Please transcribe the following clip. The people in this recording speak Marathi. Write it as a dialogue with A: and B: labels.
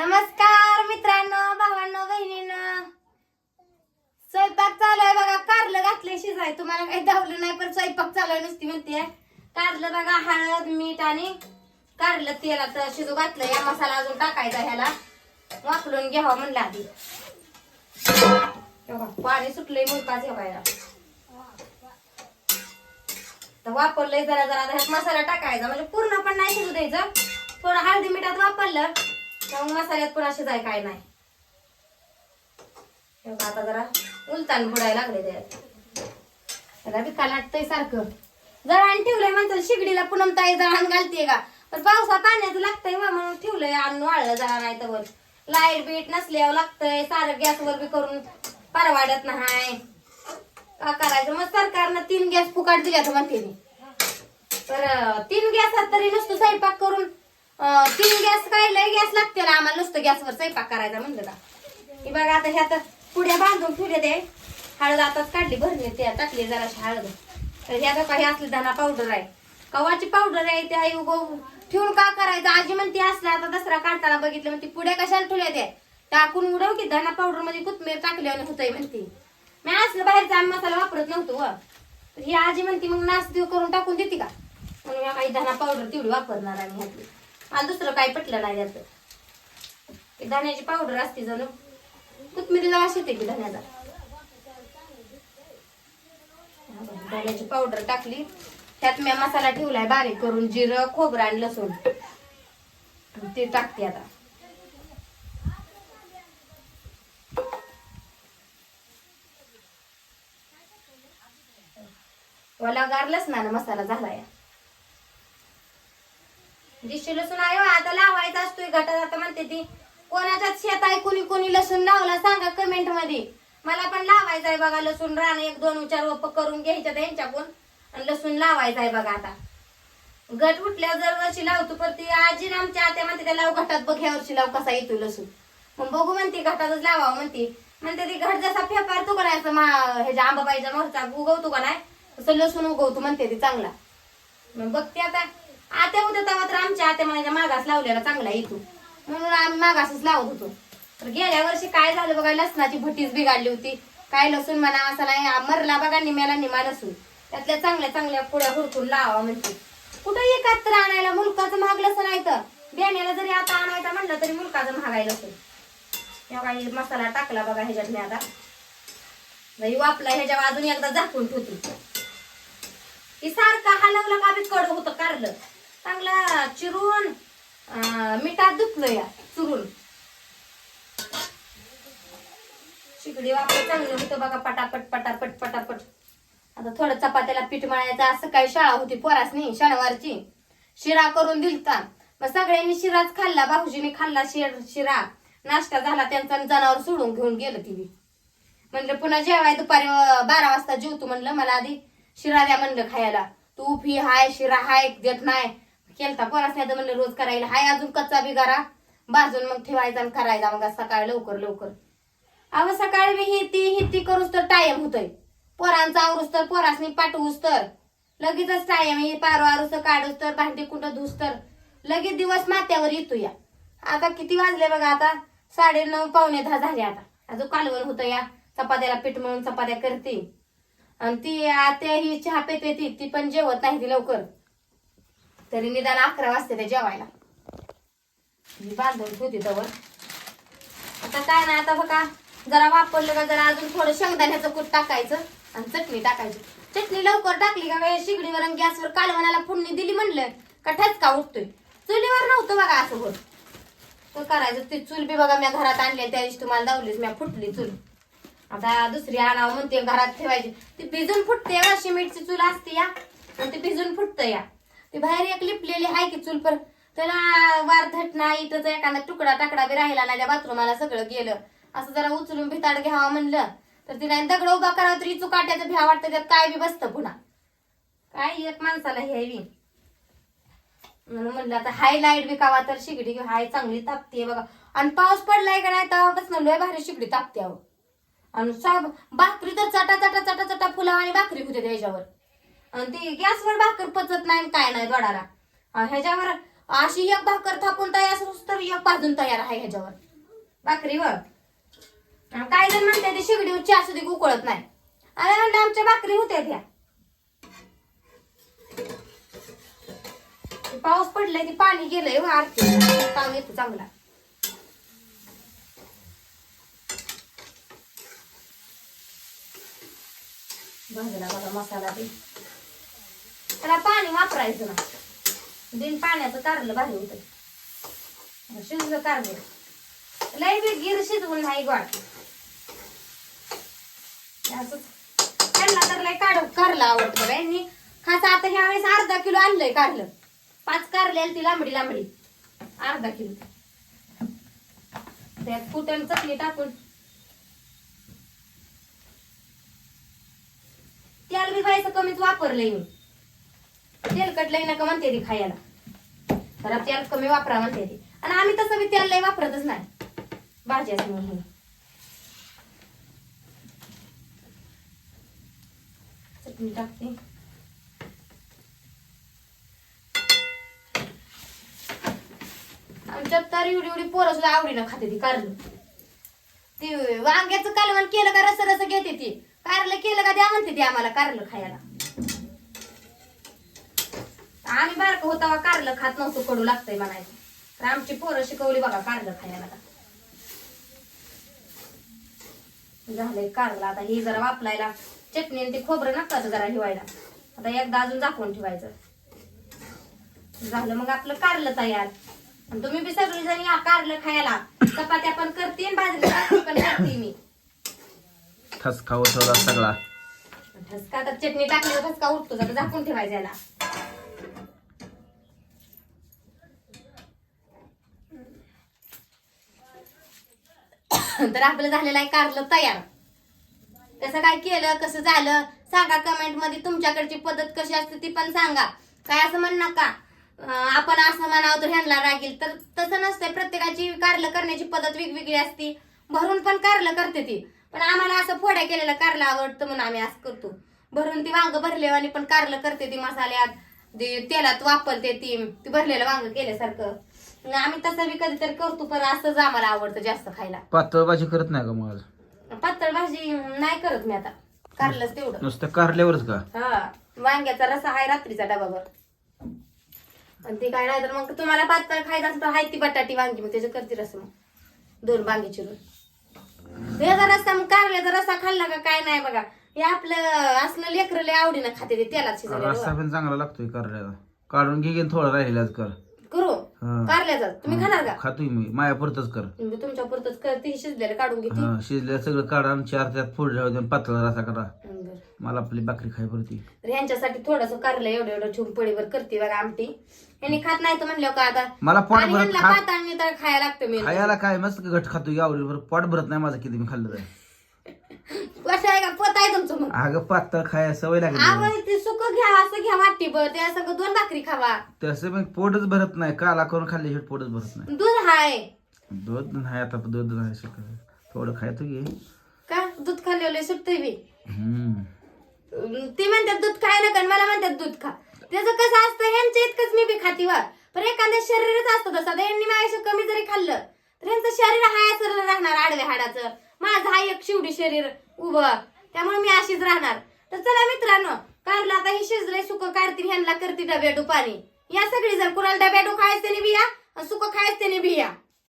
A: नमस्कार मित्रांनो भावांनो बहिणीनं. स्वयंपाक चालू आहे बघा. कारलं घातलंय शिजाय. तुम्हाला काही धावलं नाही पण स्वयंपाक चालू आहे नुसती म्हणते. कारलं बघा हळद मीठ आणि कारलं तेलात शिजू घातलं या मसाला अजून टाकायचा ह्याला. वापरून घ्यावं म्हणलं आधी. पाणी सुटलंय मुलकाच हे तर वापरलंय जरा जरा. ह्यात मसाला टाकायचा. म्हणजे पूर्ण पण नाही शिजू द्यायचं. थोडं हळदी मिठात वापरलं. मग मसाल्यात पुन्हा आहे काय नाही. तेव्हा आता जरा उलतान बुडायला लागले त्यात त्याला बी लाटतंय सारखं. जळान ठेवलंय म्हणतात शिगडीला पुनम ताई जळान घालते का? पण पावसात पाण्याचं लागतंय वा म्हणून ठेवलंय अन्न वाळलं जरा नाही तर लाइट बीट नसल्यावर लागतंय सारं गॅसवर बी करून परवाडत नाही. का करायचं? मग सरकारनं तीन गॅस फुकाट दिल्यात म्हणते मी. तर तीन गॅसात तरी नुसतं स्वयंपाक करून तीन गॅस काय लय गॅस लागते ना आम्हाला नुसतं गॅसवर स्वयंपाक करायचा म्हणलं का? हे बघा आता ह्यात पुड्या बांधून ठेवले ते हळद आताच काढली भरली त्या. टाकली जराशी हळद. तर ह्या काही असली धना पावडर आहे. कवाची पावडर आहे ते आई उगो ठेवून का करायचं? आजी म्हणते असलं आता दसरा काढताना बघितलं म्हणते पुड्या कशाला ठेवल्या ते टाकून उडव की धना पावडरमध्ये कोथमीर टाकल्यावर होतंय म्हणते. मी असलं बाहेरचा आम्ही मसाला वापरत नव्हतो व. ही आजी म्हणते मग नाच देऊ करून टाकून देते का? म्हणून काही धना पावडर तेवढी वापरणार आहे ह्यातली मला दुसरं काही पटलं नाही त्याचं ते धण्याची पावडर असते जणू. कोथमिरीला वास येते की धण्याचा धण्याची पावडर टाकली. त्यात मी मसाला ठेवलाय बारीक करून जिरं खोबरं आणि लसूण. ते टाकते आता. ओला गारलाच ना ना मसाला झालाय. म्हणजे दिशी लसूण आहे हो, आता लावायचा असतोय गटात. आता म्हणते ती कोणाच्याच शेत आहे कुणी कुणी लसूण लावला सांगा कमेंटमध्ये. मला पण लावायचा आहे बघा लसूण रान एक दोन विचार वप करून घ्यायच्या त्यांच्याकडून आणि लसूण लावायचा आहे बघा आता. गट उठल्यावर दरवर्षी लावतो पण ती आजी ना आमच्या आत्या म्हणते त्या लाव घटात बघ ह्या वर्षी लाव कसा येतो लसूण. मग बघू म्हणते घटातच लावावं म्हणते. म्हणते ती घट जसा फेपारतो का नाही असं मा ह्याच्या आंबाबाईचा मोरचा उगवतो का नाही तसं लसूण उगवतो म्हणते ती चांगला. मग बघते आता. आत्या होत्या तेव्हा तर आमच्या आत्या म्हणायच्या मागास लावलेला चांगला येतो म्हणून आम्ही मागासच लावत होतो. तर गेल्या वर्षी काय झालं बघा लसणाची भटीच बिघडली होती. काय लसूण म्हणा असा नाही मरला बघा निम्याला निमा लसूण. त्यातल्या चांगल्या चांगल्या पुड्या हुडकून लावा म्हणते. कुठं एकात तर आणायला मुलकाचं महाग लसूण आहे तर? बेण्याला जरी आता आणायचा म्हणलं तरी मुलकाचं महागाय लसूण. या काही मसाला टाकला बघा ह्याच्यात मी आता. वापला ह्याच्या अजून एकदा झाकून ठेवते. ही सारखं हलवलं का बी कड होतं कारलं. चांगला चिरून मिठात धुतलं या चुरून. शिकडी वापर चांगलं होतं बघा पटापट पटापट पटापट. आता थोडं चपात्याला पीठ मळायचं असं काही शाळा होती पोरासनी शनिवारची. शिरा करून दिलता. मग सगळ्यांनी शिराच खाल्ला भाऊजीने खाल्ला शिर शिरा. नाश्ता झाला त्यांचा आणि जनावर सोडून घेऊन गेलं तिने म्हणलं पुन्हा जेवाय दुपारी बारा वाजता जेवतो म्हणलं मला आधी. शिरा द्या म्हणलं खायला. तू फी हाय शिरा हाय देत नाही. केलता पोरास नाही तर म्हणलं रोज करायला. हाय अजून कच्चा बिगारा. भाजून मग ठेवायचा आणि करायचा. मग सकाळी लवकर लवकर. अहो सकाळी मी ही ती ही ती करूच तर टायम होतोय. पोरांचा आवरूस तर पोरासनी पाठवूस तर. लगेचच टायम हे पारो आरूस काढूस तर भांडी कुठं धुस तर. लगेच दिवस मात्यावर येतो या. आता किती वाजले बघा आता? साडे नऊ पावणे दहा झाले आता. अजून कालवण होतं या. चपात्याला पीठ म्हणून चपात्या करते. आणि ती आत्या ही चहा पेते ती ती पण जेवत नाही ती लवकर. तरी निदान अकरा वाजते ते जेवायला. मी बांधून ठेवते तवर. आता काय नाही आता बघा जरा वापरलं का जरा अजून थोडं शेंगदाण्याचं कूट टाकायचं आणि चटणी टाकायची. चटणी लवकर टाकली का शिगडीवर आणि गॅसवर कालवणाला फोडणी दिली म्हणलं का ठसका उठतोय. चुलीवर नव्हतं बघा असं होत. तर करायचं ती चूल बी बघा मी घरात आणली त्या दिवशी तुम्हाला दावलीच मी फुटली चूल. आता दुसरी आणावं म्हणते घरात ठेवायची. ती भिजून फुटते हो, या चूल असते या. आणि ती भिजून फुटतं या. ती बाहेर एक लिपलेली आहे की चूल पर त्याला वार धट नाही एखादा तुकडा टाकडा बी राहिला नाही त्या बाथरूमाला सगळं गेलं. असं जरा उचलून भिताड घ्यावं म्हणलं तर तिला दगड उभा करावं तरी चुकाट्याचं भ्या वाटतं त्यात काय बी बसतं पुन्हा. काय एक माणसाला हे बी. म्हणून म्हणलं आता हाय लाइट बी कावा तर शिगडी हाय चांगली तापतीये बघा. आणि पाऊस पडलाय का नाही तेव्हापासून लय भारी शिगडी तापते अहो. आणि साब भाकरी तर चटा चटा चटा चटा फुलाव आणि भाकरी होते त्याच्यावर. ती गॅसवर भाकर पचत नाही काय नाही गडाला. ह्याच्यावर अशी एक भाकर थापून तयार असं तर एक भाजून तयार आहे ह्याच्यावर. भाकरीवर. काय जण म्हणते ते उच्ची चहा सुद्धा उकळत नाही. अरे म्हणलं आमच्या भाकरी होत्या त्या. पाऊस पडलाय की पाणी गेलंय हो आरती. काम येतो चांगला. भाजला बघा मसाला ते त्याला पाणी वापरायचं ना. बिन पाण्याचं कारलं भारी होतं. शिजलं कारलं. लय बी गिर शिजवून नाही गोड त्यांना तर लय काढ कारलं आवडतं बघा यांनी खास आता ह्या वेळेस अर्धा किलो आणलंय कारलं. पाच कारले ती लांबडी लांबडी. अर्धा किलो. त्यात कुटण चटणी टाकून. तेल बी बायचं कमीच वापरलंय मी. तेलकट लई नका म्हणते ती खायला. तर तेल कमी वापरा म्हणते ती. आणि आम्ही तसं बी तेल लई वापरतच नाही. भाजी म्हणून. चटणी टाकते. आमच्यात तर एवढी एवढी पोरं सुद्धा आवडीनं खाते ती कारलं. ती वांग्याचं कालवण केलं का रस रस घेते ती. कारलं केलं का द्या म्हणते ती आम्हाला कारलं खायला. आम्ही बारक होता कारलं खात नव्हतो कडू लागतंय म्हणायचं. तर आमची पोरं शिकवली बघा कारलं खायला झालंय कारलं आता ही जरा वापरायला चटणी आणि ते खोबरं नका जरा हिवायला आता एकदा अजून झाकून ठेवायचं. झालं मग आपलं कारलं तयार. आणि तुम्ही बी सगळी जण या कारलं खायला. चपात्या पण करते बाजरी पण करते मी.
B: ठसका उठवला सगळा.
A: ठसका तर चटणी टाकली ठसका उठतो जरा झाकून ठेवायचं तर आपलं झालेलं आहे कारलं तयार. कसं काय केलं कसं झालं सांगा कमेंटमध्ये तुमच्याकडची पद्धत कशी असते ती पण सांगा. काय असं म्हण नका. आपण असं म्हणावं तर ह्यांना रागेल तर तसं नसतंय प्रत्येकाची कारलं करण्याची पद्धत वेगवेगळी असती. भरून पण कारलं करते ती. पण आम्हाला असं फोड्या केलेलं कारलं आवडतं म्हणून आम्ही असं करतो. भरून ती वांग भरले आणि पण कारलं करते ती मसाल्यात. ते तेलात वापरते ती. ती भरलेलं वांग केल्यासारखं. आम्ही तसं बी कधीतरी करतो पण असंच आम्हाला आवडतं जास्त खायला.
B: पातळ भाजी करत नाही का मग आज?
A: पातळ भाजी नाही करत मी आता. कारलंच तेवढं.
B: नुसतं कारल्यावरच का?
A: हा वांग्याचा रसा आहे रात्रीचा डबाभर आणि ते काय नाही तर मग तुम्हाला पातळ खायचं असेल तर हाय ती बटाटी वांगी मग त्याचं करते रस मग. दोन वांगी चिरून. त्याचा रस्ता मग कारल्याचा रस्सा खाल्ला का काय नाही बघा. हे आपलं असलं लेकरं लय आवडीनं खाते ते तेलात
B: रस्सा पण चांगला लागतोय कारल्याचा. काढून घे की थोडं राहिलेलाच कर.
A: करू?
B: हा.
A: कारल्याचा तुम्ही खाणार का?
B: खातोय मी. माया पुरतच कर.
A: मी तुमच्या पुरतच करते शिजलेलं काढून घेते.
B: हा शिजल्या सगळं काढा आणि चार त्यात फोड द्या आणि पातळ रसा करा.
A: बरं.
B: मला आपली भाकरी खाय पुरती.
A: तर ह्यांच्यासाठी थोडस कारलं एवढं एवढं ठेवून पडीवर करते बघा आमटी. यांनी खात नाही तर म्हणलं का आता?
B: मला पोट
A: आणि
B: भरत
A: ह्यांना
B: खा.
A: पाताळणी तर खायला लागतं मी
B: खायला काय? मस्त घट खातो आवडील बरं पोट भरत नाही माझं किती मी खाल्लं तर.
A: कसं आहे का? पोत आहे तुमचं मग.
B: अगं पातळ खाय सवय लागली.
A: ते सुक घ्या असं घ्या वाटी बर. त्या सगळं दोन भाकरी खावा.
B: तसं मग पोटच भरत नाही. काला करून खाल्ले पोटच भरत नाही.
A: दूध हाय.
B: दूध नाही आता दूध नाही शकत थोडं खायचं घे
A: का? दूध खाल्लेलं सुटतंय बी.
B: हम्म.
A: अं, ते म्हणतात दूध खाय नका आणि मला म्हणतात दूध खा. त्याचं कसं असतं ह्यांच्या इतकंच मी बी खाती वा पण एखाद्या शरीरच असतं तसं. आता यांनी माझ्या कमी जरी खाल्लं तर यांचं शरीर हाय असं राहणार आडव्या हाडाचं. माझं हा एक शिवडी शरीर उभं. त्यामुळे मी अशीच राहणार. तर चला मित्रांनो कारला आता हे शिजलंय सुख काढतील ह्यांना करते डब्याडू पाणी. या सगळी जर कुणाला डब्याडू खायचे त्याने बिया सुख खायचे नाही त्याने बिया.